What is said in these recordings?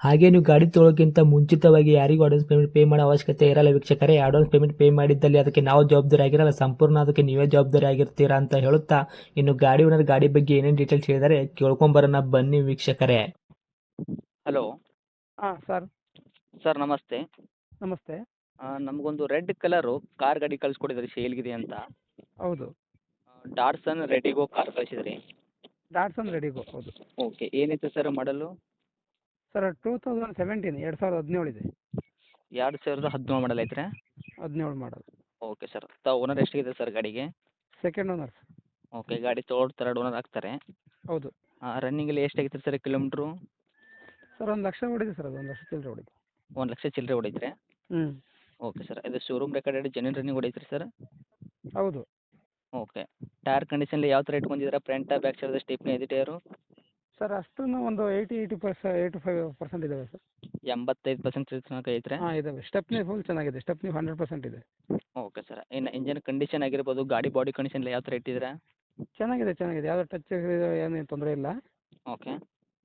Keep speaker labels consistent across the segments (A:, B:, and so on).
A: ಹಾಗೆ ನೀವು ಗಾಡಿ ತೊಳೋಕ್ಕಿಂತ ಮುಂಚಿತವಾಗಿ ಯಾರಿಗೂ ಅಡ್ವಾನ್ಸ್ ಪೇಮೆಂಟ್ ಪೇ ಮಾಡೋ ಅವಶ್ಯಕತೆ ಇರಲ್ಲ ವೀಕ್ಷಕರೇ. ಅಡ್ವಾನ್ಸ್ ಪೇಮೆಂಟ್ ಪೇ ಮಾಡಿದ್ದಲ್ಲಿ ಅದಕ್ಕೆ ನಾವು ಜವಾಬ್ದಾರಿ ಆಗಿರಲ್ಲ. ಸಂಪೂರ್ಣ ಅದಕ್ಕೆ ನೀವೇ ಜವಾಬ್ದಾರಿ ಆಗಿರ್ತೀರಾ ಅಂತ ಹೇಳುತ್ತಾ ಇನ್ನು ಗಾಡಿ ಓನರ್ ಗಾಡಿ ಬಗ್ಗೆ ಏನೇನು ಡೀಟೇಲ್ಸ್ ಹೇಳಿದರೆ ಕೇಳ್ಕೊಂಬರೋಣ ಬನ್ನಿ ವೀಕ್ಷಕರೇ.
B: ಹಲೋ
C: ಹಾಂ ಸರ್
B: ಸರ್ ನಮಸ್ತೆ.
C: ನಮಸ್ತೆ.
B: ಆ, ನಮಗೊಂದು ರೆಡ್ ಕಲರು ಕಾರ್ ಗಾಡಿ ಕಳಿಸ್ಕೊಡಿದ್ರಿ ಸೇಲ್ಗಿದೆ ಅಂತ.
C: ಹೌದು.
B: ಡಾಟ್ಸನ್ ರೆಡಿಗೋ ಕಾರ್ ಕಳಿಸಿದ್ರಿ.
C: ಡಾಟ್ಸನ್ ರೆಡಿಗೋ ಹೌದು.
B: ಓಕೆ ಏನಿತ್ತು ಸರ್ ಮಾಡಲು
C: ಸರ್ ಟೂ ತೌಸಂಡ್ ಸೆವೆಂಟೀನ್ ಎರಡು ಸಾವಿರದ ಹದಿನೇಳು ಇದೆ.
B: ಎರಡು ಸಾವಿರದ ಹದಿನೇಳು ಮಾಡಲ್ ಐತ್ರಿ?
C: ಹದಿನೇಳು ಮಾಡಲ್
B: ಓಕೆ ಸರ್ ತಾವು ಓನರ್ ಎಷ್ಟಿದೆ ಸರ್ ಗಾಡಿಗೆ?
C: ಸೆಕೆಂಡ್ ಓನರ್
B: ಓಕೆ ಗಾಡಿ ತೋರ್ಡ್ ತರ್ಡ್ ಓನರ್ ಆಗ್ತಾರೆ.
C: ಹೌದು.
B: ರನ್ನಿಂಗಲ್ಲಿ ಎಷ್ಟಾಗಿತ್ತು ಸರ್ ಕಿಲೋಮೀಟ್ರು
C: ಸರ್ ಒಂದು ಲಕ್ಷ ಹೊಡಿದೆ ಸರ್ ಅದು ಒಂದು ಲಕ್ಷ ಚಿಲ್ಲರೆ ಹೊಡಿದೆ.
B: ಒಂದು ಲಕ್ಷ ಚಿಲ್ಲರೆ ಹೊಡೈತ್ರಿ?
C: ಹ್ಞೂ
B: ಓಕೆ ಸರ್ ಇದು ಶೋರೂಮ್ ರೆಕಾರ್ಡೆಡ್ ಜೆನ್ಯೂನ್ ರನ್ನಿಂಗ್ ಹೊಡಿತ್ರಿ ಸರ್
C: ಹೌದು.
B: ಓಕೆ ಟೈರ್ ಕಂಡೀಷನ್ ಯಾವ ಥರ ಇಟ್ಕೊಂಡಿದ್ದೀರಾ? ಫ್ರಂಟ್ ಬ್ಯಾಕ್ ಸೈಡ್ ಸ್ಟಿಪ್ನಿ ಇದೆ ಟೈರು
C: ಸರ್ ಅಷ್ಟೂ ಒಂದು ಏಯ್ಟಿ ಏಯ್ಟಿ ಪರ್ಸ ಏಯ್ಟಿ ಫೈವ್ ಪರ್ಸೆಂಟ್ ಇದ್ದಾವೆ ಸರ್.
B: ಎಂಬತ್ತೈದು ಪರ್ಸೆಂಟ್ ತನಕ ಐತ್ರಿ?
C: ಹಾಂ ಇದ್ದಾವೆ ಸ್ಟೆಪ್ನಿ ಫುಲ್ ಚೆನ್ನಾಗಿದೆ. ಸ್ಟೆಪ್ನಿ ಹಂಡ್ರೆಡ್ ಪರ್ಸೆಂಟ್ ಇದೆ.
B: Okay sir. ಇನ್ನು ಇಂಜಿನ್ ಕಂಡೀಷನ್ ಆಗಿರ್ಬೋದು ಗಾಡಿ ಬಾಡಿ ಕಂಡೀಷನ್ ಯಾವ ಥರ ಇಟ್ಟಿದ್ದೀರಾ?
C: ಚೆನ್ನಾಗಿದೆ ಚೆನ್ನಾಗಿದೆ. ಯಾವುದೋ ಟಚ್ ಏನೇನು ತೊಂದರೆ ಇಲ್ಲ.
B: ಓಕೆ.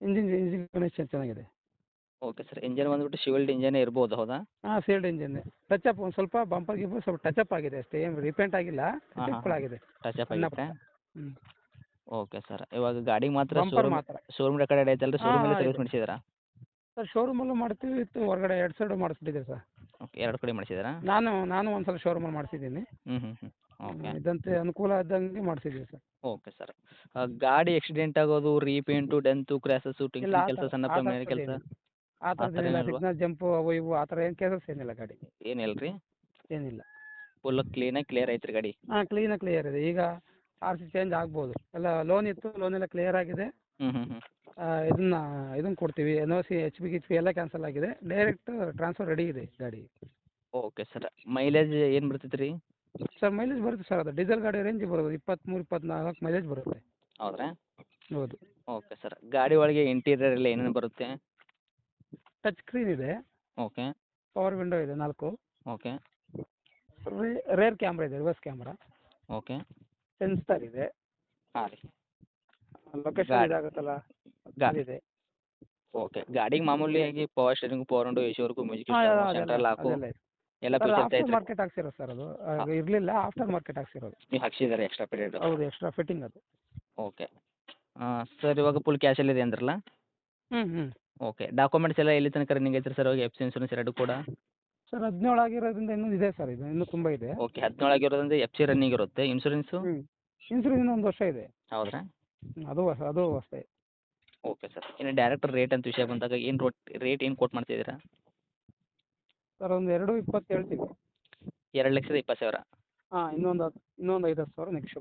C: ಇಂಜಿನ್ ಇಂಜಿನ್ ಕಂಡೀಷನ್ ಚೆನ್ನಾಗಿದೆ.
B: Okay sir. ಇಂಜಿನ್ ಬಂದ್ಬಿಟ್ಟು ಶಿವಲ್ಡ್ ಇಂಜನ್ ಇರ್ಬೋದು ಹೌದಾ?
C: ಹಾಂ ಶಿವಲ್ಡ್ ಇಂಜಿನ್ ಟಚ್ ಅಪ್ ಒಂದು ಸ್ವಲ್ಪ ಬಂಪರ್ ಗಿಂಪರ್ ಸ್ವಲ್ಪ ಟಚ್ ಅಪ್ ಆಗಿದೆ ಅಷ್ಟೇ. ಏನು ರಿಪೇಂಟ್ ಆಗಿಲ್ಲ.
B: ಟಚ್
C: ಅಪ್ ಆಗಿದೆ.
B: ಟಚ್ ಅಪ್ ಆಗಿದೆ
C: ಹ್ಞೂ
B: ಓಕೆ ಸರ್. ಇವಾಗ ಗಾಡಿ ಮಾತ್ರ
C: ಬಂಪರ್
B: ಶೋರೂಮ್
C: ಮಾತ್ರ.
B: ಶೋರೂಮ್
C: ಅಲ್ರಿ?
B: ಶೋರೂಮಲ್ಲಿ
C: ಹಾಂ,
B: ಸರ್ವಿಸ್. ಮಾಡಿಸಿದ್ರಾ
C: ಸರ್ ಶೋರೂಮಲ್ಲೂ ಮಾಡ್ತೀವಿ ಇತ್ತು ಹೊರಗಡೆ ಎರಡು ಸೈಡು ಮಾಡಿಸ್ಬಿಟ್ಟಿದ್ದೀವಿ ಸರ್.
B: ಓಕೆ ಎರಡು ಕಡೆ ಮಾಡಿಸಿದ್ರಾ
C: ನಾನು ನಾನು ಒಂದು ಸಲ ಶೋರೂಮಲ್ಲಿ ಮಾಡಿಸಿದ್ದೀನಿ.
B: ಹ್ಞೂ ಹ್ಞೂ ಹ್ಞೂ ಓಕೆ.
C: ಇದಂತೆ ಅನುಕೂಲ ಆದಂಗೆ ಮಾಡಿಸಿದ್ದೀವಿ ಸರ್.
B: Okay sir. ಗಾಡಿ ಆಕ್ಸಿಡೆಂಟ್ ಆಗೋದು ರೀಪೇಂಟು ಡೆಂತು ಕ್ರ್ಯಾಸಸ್ಸು
C: ಇಲ್ಲ
B: ಟಿಂಕಿಂಗ್
C: ಆ
B: ಕೆಲಸ
C: ಥರ-
B: ಸಣ್ಣ
C: ಆ
B: ಪ್ರಮಾಣ
C: ಥರದ್ದು
B: ಕೆಲಸ?
C: ಏನಿಲ್ಲ. ಆ
B: ಥರ
C: ಥರದ್ದು ಏನಿಲ್ಲ.
B: ಏನಿಲ್ವಾ?
C: ಸಿಗ್ನಲ್ ಜಂಪು ಅವು ಇವು ಆ ಥರ ಏನು ಕೇಸಸ್ ಏನಿಲ್ಲ ಗಾಡಿ.
B: ಏನಿಲ್ಲ. ರೀ
C: ಏನಿಲ್ಲ
B: ಫುಲ್ ಕ್ಲೀನಾಗಿ ಕ್ಲಿಯರ್ ಐತ್ರಿ ಗಾಡಿ?
C: ಹಾಂ ಕ್ಲೀನಾಗಿ ಕ್ಲಿಯರ್ ಇದೆ. ಈಗ ಆರ್ ಸಿ ಚೇಂಜ್ ಆಗ್ಬೋದು. ಎಲ್ಲ ಲೋನ್ ಇತ್ತು ಲೋನ್ ಎಲ್ಲ ಕ್ಲಿಯರ್ ಆಗಿದೆ.
B: ಹ್ಞೂ ಹ್ಞೂ ಹ್ಞೂ
C: ಇದನ್ನ ಇದನ್ನ ಕೊಡ್ತೀವಿ. N O C H P ಗಿಚ್ P ಎಲ್ಲ ಕ್ಯಾನ್ಸಲ್ ಆಗಿದೆ. ಡೈರೆಕ್ಟ್ ಟ್ರಾನ್ಸ್ಫರ್ ರೆಡಿ ಇದೆ ಗಾಡಿ.
B: ಓಕೆ ಸರ್ ಮೈಲೇಜ್ ಏನು ಬರ್ತೈತೆ ರೀ
C: ಸರ್ ಮೈಲೇಜ್ ಬರುತ್ತೆ ಸರ್ ಅದು ಡೀಸೆಲ್ ಗಾಡಿ ರೇಂಜ್ ಬರೋದು. ಇಪ್ಪತ್ತ್ಮೂರು ಇಪ್ಪತ್ನಾಲ್ಕು ಮೈಲೇಜ್ ಬರುತ್ತೆ.
B: ಹೌದ್ರಾ?
C: ಹೌದು.
B: ಓಕೆ ಸರ್ ಗಾಡಿ ಒಳಗೆ ಇಂಟೀರಿಯರ್ ಎಲ್ಲ ಏನೇನು ಬರುತ್ತೆ?
C: ಟಚ್ ಸ್ಕ್ರೀನ್ ಇದೆ.
B: ಓಕೆ
C: ಪವರ್ ವಿಂಡೋ ಇದೆ ನಾಲ್ಕು.
B: ಓಕೆ
C: ರೇರ್ ಕ್ಯಾಮ್ರಾ ಇದೆ ರಿವರ್ಸ್ ಕ್ಯಾಮ್ರಾ
B: ಓಕೆ
C: ಸೆನ್ಸರ್ ಇದೆ.
B: ಹಾಂ ರೀ.
C: ಲೊಕೇಶನ್
B: ಗಾಡಿ-
C: ಇದಾಗುತ್ತಲ್ಲ
B: ಗಾಡಿ.
C: ಇದೆ.
B: ಓಕೆ ಗಾಡಿಗೆ ಮಾಮೂಲಿಯಾಗಿ ಪವರ್ ಸ್ಟೇರಿಂಗ್ ಪವರ್ ವಿಂಡೋ ಎಸಿವರೆಗೂ ಮ್ಯೂಸಿಕ್ ಸೆಂಟ್ರಲ್ ಲಾಕು ಎಲ್ಲ ಫೀಚರ್ಸ್
C: ಮಾರ್ಕೆಟ್ ಹಾಕ್ಸಿರೋದು ಸರ್ ಅದು. ಇರಲಿಲ್ಲ ಆಫ್ಟರ್ ಮಾರ್ಕೆಟ್ ಹಾಕ್ಸಿರೋದು.
B: ನೀವು ಹಾಕ್ಸಿದ್ದಾರೆ ಎಕ್ಸ್ಟ್ರಾ ಪೀರಿಯಡ್
C: ಹೌದು ಎಕ್ಸ್ಟ್ರಾ ಫಿಟ್ಟಿಂಗ್ ಅದು.
B: ಓಕೆ ಸರ್ ಇವಾಗ ಫುಲ್ ಕ್ಯಾಶಲ್ಲಿ ಇದೆ ಅಂದ್ರಲ್ಲ?
C: ಹ್ಞೂ ಹ್ಞೂ
B: ಓಕೆ ಡಾಕ್ಯುಮೆಂಟ್ಸ್ ಎಲ್ಲ ಎಲ್ಲಿ ತನಕ ರನ್ನಿಂಗ್ ಐತ್ರಿ ಸರ್ ಹೋಗಿ ಎಫ್ ಸಿ ಇನ್ಸೂರೆನ್ಸ್ ಎರಡು ಕೂಡ?
C: ಸರ್ ಹದಿನೇಳು ಆಗಿರೋದ್ರಿಂದ ಇನ್ನೂ ಇದೆ ಸರ್ ಇದು ಇನ್ನೂ ತುಂಬ ಇದೆ.
B: ಓಕೆ ಹದಿನೇಳು ಆಗಿರೋದ್ರಿಂದ ಎಫ್ ಸಿ ರನ್ನಿಂಗ್ ಇರುತ್ತೆ. ಇನ್ಸೂರೆನ್ಸು
C: ಹ್ಞೂ ಇನ್ಸೂರೆನ್ಸ್ ಇನ್ನೂ ಒಂದು ವರ್ಷ ಇದೆ.
B: ಹೌದ್ರಾ?
C: ಹ್ಮ್, ಅದು ಹೊಸ ಅದು ಹೊಸದೇ
B: ಓಕೆ ಸರ್ ಇನ್ನು ಡೈರೆಕ್ಟರ್ ರೇಟ್ ಅಂತ ವಿಷಯ ಬಂದಾಗ ಏನು ರೋಟ್ ರೇಟ್ ಏನು ಕೋಟ್ ಮಾಡ್ತಿದ್ದೀರಾ
C: ಸರ್ ಒಂದು ಎರಡು ಇಪ್ಪತ್ತು ಹೇಳ್ತೀವಿ.
B: ಎರಡು ಲಕ್ಷದ ಇಪ್ಪತ್ತು ಸಾವಿರ.
C: ಹಾಂ ಇನ್ನೊಂದು ಹತ್ತು ಇನ್ನೊಂದು ಐದು ಹತ್ತು ಸಾವಿರ ನೆಕ್ಸ್ಟ್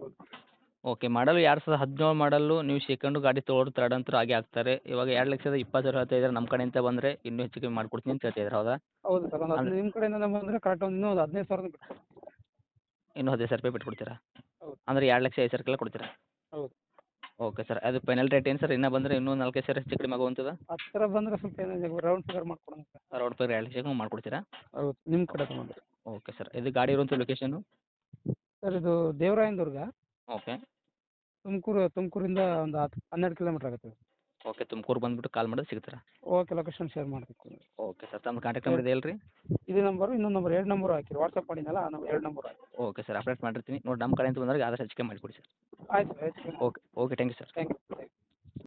B: ಓಕೆ ಮಾಡಲು ಎರಡು ಸಾವಿರದ ಹದಿನೇಳು ಮಾಡಲು ನೀವು ಸೆಕೆಂಡು ಗಾಡಿ ತೊಗೊಳೋದು ತರ್ಡ್ ಅಂತೂ ಹಾಗೆ ಆಗ್ತಾರೆ ಇವಾಗ ಎರಡು ಲಕ್ಷದ ಇಪ್ಪತ್ತು ಸಾವಿರ ಹೇಳ್ತಾ ಇದ್ದಾರೆ ನಮ್ಮ ಕಡೆಯಿಂದ ಬಂದ್ರೆ ಇನ್ನೂ ಹೆಚ್ಚು ಕಮ್ಮಿ ಮಾಡ್ಕೊಡ್ತೀನಿ ಅಂತ ಹೇಳ್ತಾ ಹೇಳ್ತಿದ್ದಾರೆ ಹೌದಾ?
C: ಹೌದು ಸರ್ ಒಂದು
B: ಅಂದ್ರೆ-
C: ಹದಿನೈದು ನಿಮ್ಮ ಕಡೆಯಿಂದ ಬಂದರೆ ಕರೆಕ್ಟ್ ಒಂದು ಇನ್ನೂ ಒಂದು ಹದಿನೈದು ಸಾವಿರ ಬಿಟ್ಟು
B: ಇನ್ನೂ ಹದಿನೈದು ಸಾವಿರ ರೂಪಾಯಿ ಬಿಟ್ಕೊಡ್ತೀರಾ?
C: ಹೌದು.
B: ಅಂದರೆ ಎರಡು ಲಕ್ಷ ಐದು ಸಾವಿರಕ್ಕೆಲ್ಲ ಕೊಡ್ತೀರಾ?
C: ಹೌದು.
B: ಓಕೆ ಸರ್ ಅದು ಫೈನಲ್ ರೇಟ್ ಏನು ಸರ್? ಇನ್ನ ಬಂದ್ರೆ ಇನ್ನೂ ನಾಲ್ಕೈದು ಸಾವಿರ ಹೆಚ್ಚು ಕಡಿಮೆ ಆಗುವಂಥದ್ದು?
C: ಹತ್ತಿರ ಬಂದರೆ ಸ್ವಲ್ಪ ಏನಾದ್ರು ರೌಂಡ್ ಫಿಗರ್ ಮಾಡ್ಕೊಡೋಣ ಸರ್.
B: ರೌಂಡ್ ಫಿಗರ್ ಎರಡು ಲಕ್ಷಕ್ಕೆ ಮಾಡ್ಕೊಡ್ತೀರಾ?
C: ಹೌದು ನಿಮ್ಮ ಕಡೆ ತಗೊಂಡು.
B: ಓಕೆ ಸರ್ ಇದು ಗಾಡಿ ಇರುವಂಥ ಲೊಕೇಶನ್
C: ಸರ್ ಇದು ದೇವರಾಯನದುರ್ಗ.
B: ಓಕೆ.
C: ತುಮಕೂರು ತುಮಕೂರಿಂದ ಒಂದು ಹತ್ತು ಹನ್ನೆರಡು ಕಿಲೋಮೀಟ್ರ್ ಆಗುತ್ತೆ.
B: ಓಕೆ ತುಮಕೂರು ಬಂದುಬಿಟ್ಟು ಕಾಲ್ ಮಾಡಿದ್ರೆ ಸಿಗ್ತೀರಾ?
C: ಓಕೆ ಲೊಕೇಶನ್ ಶೇರ್ ಮಾಡ್ತೀನಿ.
B: ಓಕೆ ಸರ್ ತಮ್ಮ ಕಾಂಟ್ಯಾಕ್ಟ್ ನಂಬರ್ ಇದೆ ಅಲ್ರಿ
C: ಇದೇ ನಂಬರು ಇನ್ನೊಂದು ನಂಬರ್ ಎರಡು ನಂಬರ್ ಹಾಕಿರಿ ವಾಟ್ಸಪ್ ಮಾಡಿದ್ನಲ್ಲ ಆ ನಂಬರ್ ಎರಡು ನಂಬರ್ ಹಾಕಿ.
B: ಓಕೆ ಸರ್ ಅಪ್ಡೇಟ್ ಮಾಡಿರ್ತೀನಿ. ನೋಡಿ ನಮ್ಮ ಕಡೆಯಿಂದ ಬಂದಾಗ ಆದಷ್ಟು ಹೆಚ್ಚಿಗೆ ಮಾಡಿಕೊಡಿ ಸರ್.
C: ಆಯ್ತು sir
B: okay okay thank you sir.
C: Thank you